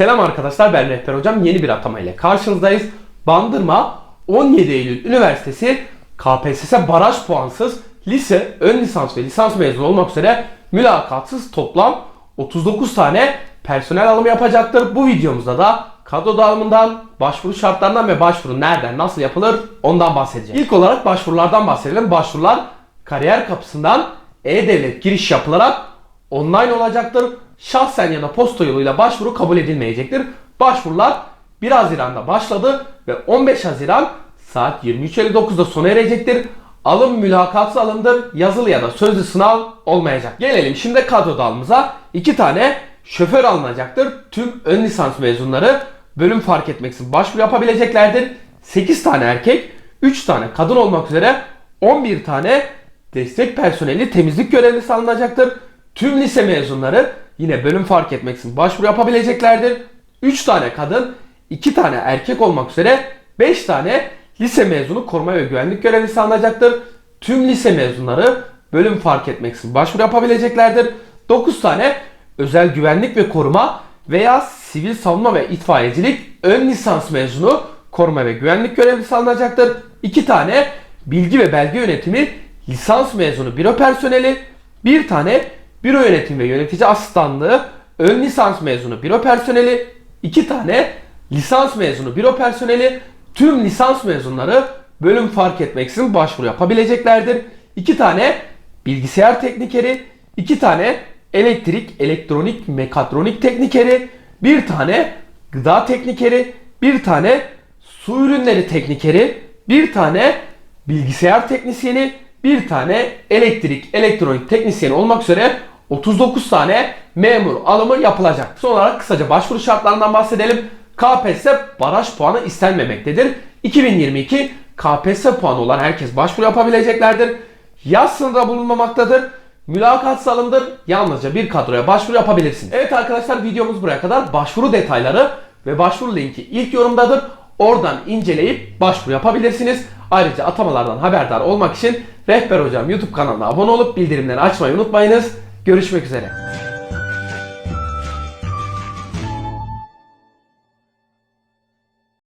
Selam arkadaşlar ben Rehber Hocam yeni bir atama ile karşınızdayız. Bandırma 17 Eylül Üniversitesi KPSS baraj puansız lise, ön lisans ve lisans mezunu olmak üzere mülakatsız toplam 39 tane personel alımı yapacaktır. Bu videomuzda da kadro dağılımından, başvuru şartlarından ve başvuru nereden, nasıl yapılır ondan bahsedeceğim. İlk olarak başvurulardan bahsedelim. Başvurular kariyer kapısından e-devlet giriş yapılarak online olacaktır. Şahsen ya da posta yoluyla başvuru kabul edilmeyecektir. Başvurular 1 Haziran'da başladı ve 15 Haziran saat 23.59'da sona erecektir. Alım mülakatı alımdır. Yazılı ya da sözlü sınav olmayacak. Gelelim şimdi kadro dağılımıza. 2 tane şoför alınacaktır. Tüm ön lisans mezunları bölüm fark etmeksizin başvuru yapabileceklerdir. 8 tane erkek, 3 tane kadın olmak üzere 11 tane destek personeli temizlik görevlisi alınacaktır. Tüm lise mezunları yine bölüm fark etmeksizin başvuru yapabileceklerdir. 3 tane kadın, 2 tane erkek olmak üzere 5 tane lise mezunu koruma ve güvenlik görevlisi alınacaktır. Tüm lise mezunları bölüm fark etmeksizin başvuru yapabileceklerdir. 9 tane özel güvenlik ve koruma veya sivil savunma ve itfaiyecilik ön lisans mezunu koruma ve güvenlik görevlisi alınacaktır. 2 tane bilgi ve belge yönetimi lisans mezunu büro personeli, bir tane büro yönetim ve yönetici asistanlığı ön lisans mezunu büro personeli, iki tane lisans mezunu büro personeli, tüm lisans mezunları bölüm fark etmeksizin başvuru yapabileceklerdir. İki tane bilgisayar teknikeri, iki tane elektrik, elektronik, mekatronik teknikeri, bir tane gıda teknikeri, bir tane su ürünleri teknikeri, bir tane bilgisayar teknisyeni, bir tane elektrik, elektronik teknisyeni olmak üzere 39 tane memur alımı yapılacak. Son olarak kısaca başvuru şartlarından bahsedelim. KPSS baraj puanı istenmemektedir. 2022 KPSS puanı olan herkes başvuru yapabileceklerdir. Yaz sınırda bulunmamaktadır. Mülakat salındır. Yalnızca bir kadroya başvuru yapabilirsiniz. Evet arkadaşlar videomuz buraya kadar. Başvuru detayları ve başvuru linki ilk yorumdadır. Oradan inceleyip başvuru yapabilirsiniz. Ayrıca atamalardan haberdar olmak için Rehber Hocam YouTube kanalına abone olup bildirimleri açmayı unutmayınız. Görüşmek üzere.